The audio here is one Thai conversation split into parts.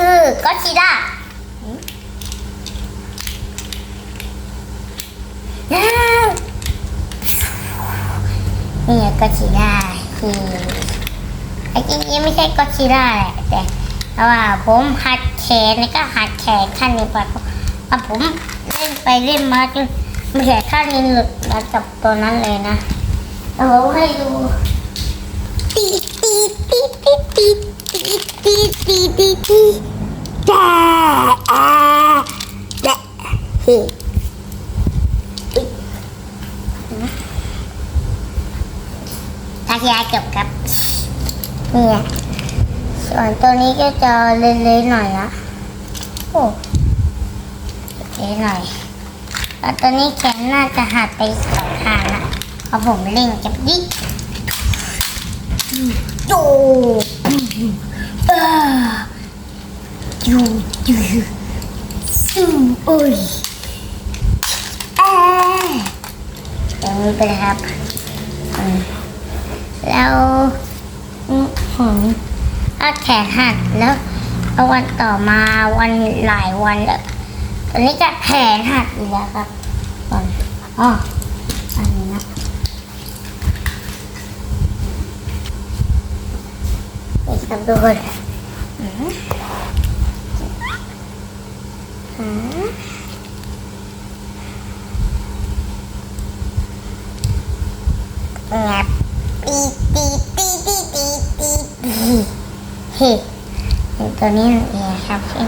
คือก็ซิล่านี่ก็ซิล่าคือไอ้จริงๆไม่ใช่ก็ซิล่าแหละแต่เพราะว่าผมหัดแขนแล้วก็หัดแขนขั้นนี้ไปเพราะผมเล่นไปเล่นมาจนแขนข้างนี้หลุดมากับตัวนั้นเลยนะเอาผมให้ดูตีตีตีตีตีตีตีตีจ้าอาแดะเฮ้ ทักยาจบครับเนี่ยส่วนตัวนี้ก็จะเละๆหน่อยนะโอ้เละหน่อยแล้วตัวนี้แขนน่าจะหักไปสองข้างนะเพราะผมเล่นกับยิกโอ้เออยูยูซูโอ้ยเอ้ยอย่างนี้ไปครับอืม แล้วอืมผมถ้าแขนหักแล้วเอาวันต่อมาวันหลายวันแล้วตอนนี้ก็แขนหักอีกแล้วครับก่อนอ๋ออันนี้นะนี่ครับทุกคนอืมอืมงับตีตีตีตีตีตี ตีเฮ้ตัวนี้นั่นเองครับที่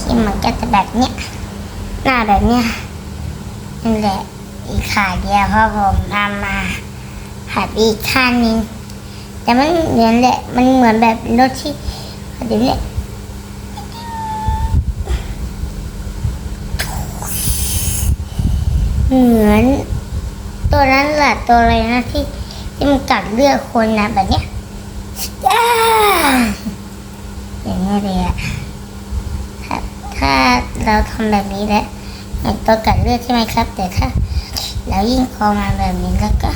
ที่มันก็จะแบบเนี้ยหน้าแบบเนี้ยนั่นแหละอีกขาเดียวเพราะผมทำมาหัดอีกข้างนึงแต่มันเหมือนแหละมันเหมือนแบบรถที่เดี๋ยวนี้เหมือนตัวนั้นแหละตัวอะไรนะที่ที่มันกัดเลือดคนนะแบบเนี้ย อย่างนี้เลยอะถ้าถ้าเราทำแบบนี้แล้วเหมือนตัวกัดเลือดใช่ไหมครับ แต่ถ้าเรายิ่งคอมาแบบนี้แล้วก็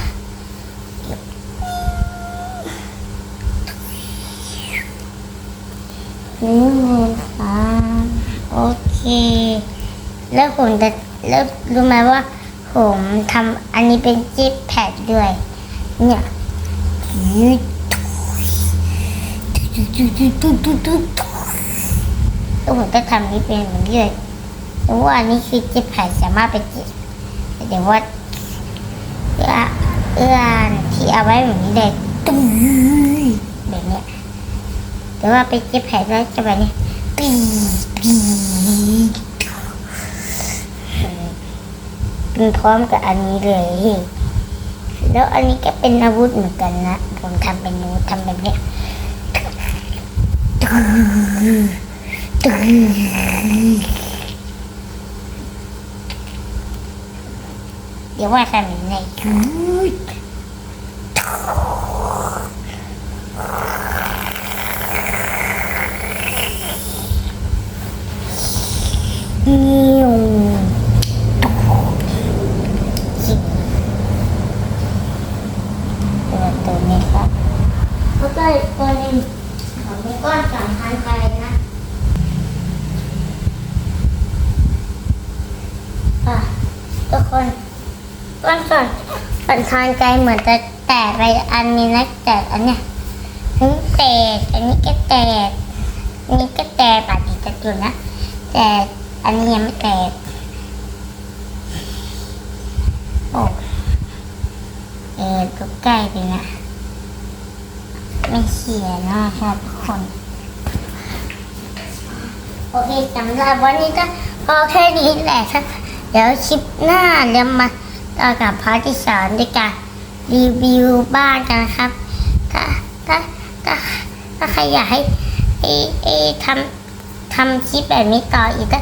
หนึ่งสามโอเค แล้วผมจะแล้วรู้ไหมว่า ผมทำอันนี้เป็นจิ๊บแพดด้วย เนี่ยยืด แล้วผมจะทำนี้เป็นเหมือนเลยแต่ว่าอันนี้คือจิ๊บแพดสามารถเป็นจิ๊บเดี๋ยวว่าเอื้อเอื้อนที่เอาไว้เหมือนนี้เลยตุ้ยแบบนี้แต่ว่าไปเจ็บแผลแล้วจะแบบนี้ปีปีเป็นพร้อมกับอันนี้เลยแล้วอันนี้ก็เป็นอาวุธเหมือนกันนะผมทำเป็นนูทำแบบนี้ เดี๋ยวว่ากันใน ทุกคนก้อนส่วนสันทานใจเหมือนจะแตกไปอันนี้นะแตกอันเนี้ยถึงแตกอันนี้ก็แตกอันนี้ก็แตกปาดอีกจะจุดนะแต่อันนี้ยังไม่แตกโอ้เออก็ใกล้ไปนะไม่เขียนนะครับทุกคน โอเคสำหรับวันนี้ก็พอแค่นี้แหละครับ เดี๋ยวคลิปหน้าเดี๋ยวมาต่อกับพาร์ทที่สอนด้วยการรีวิวบ้านกันครับ ถ้าถ้าถ้าถ้าใครอยากให้เอเอทำทำคลิปแบบนี้ต่ออีกก็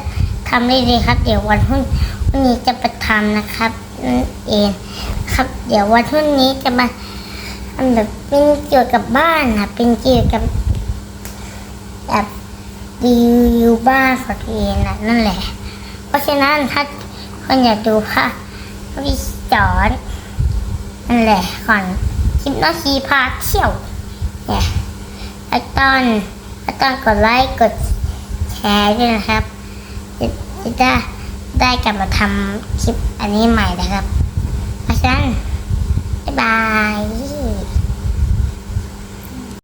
ทำได้เลยครับ เดี๋ยววันพรุ่งวันนี้จะไปทำนะครับนั่นเองครับ เดี๋ยววันพรุ่งนี้จะมาทำแบบเป็นเกี่ยวกับบ้านนะเป็นเกี่ยวกับแบบรีวิวบ้านของตัวเองนะนั่นแหละ เพราะฉะนั้นถ้า คนอยากดูว่าพี่สอนนั่นแหละก่อนคลิปน้องชีพาเที่ยวเนี่ยแล้ตอนแล้ตอนกดไลค์กดแชร์ด้วยนะครับจะได้ได้กลับมาทำคลิปอันนี้ใหม่นะครับเพราะฉะนั้นบ๊ายบาย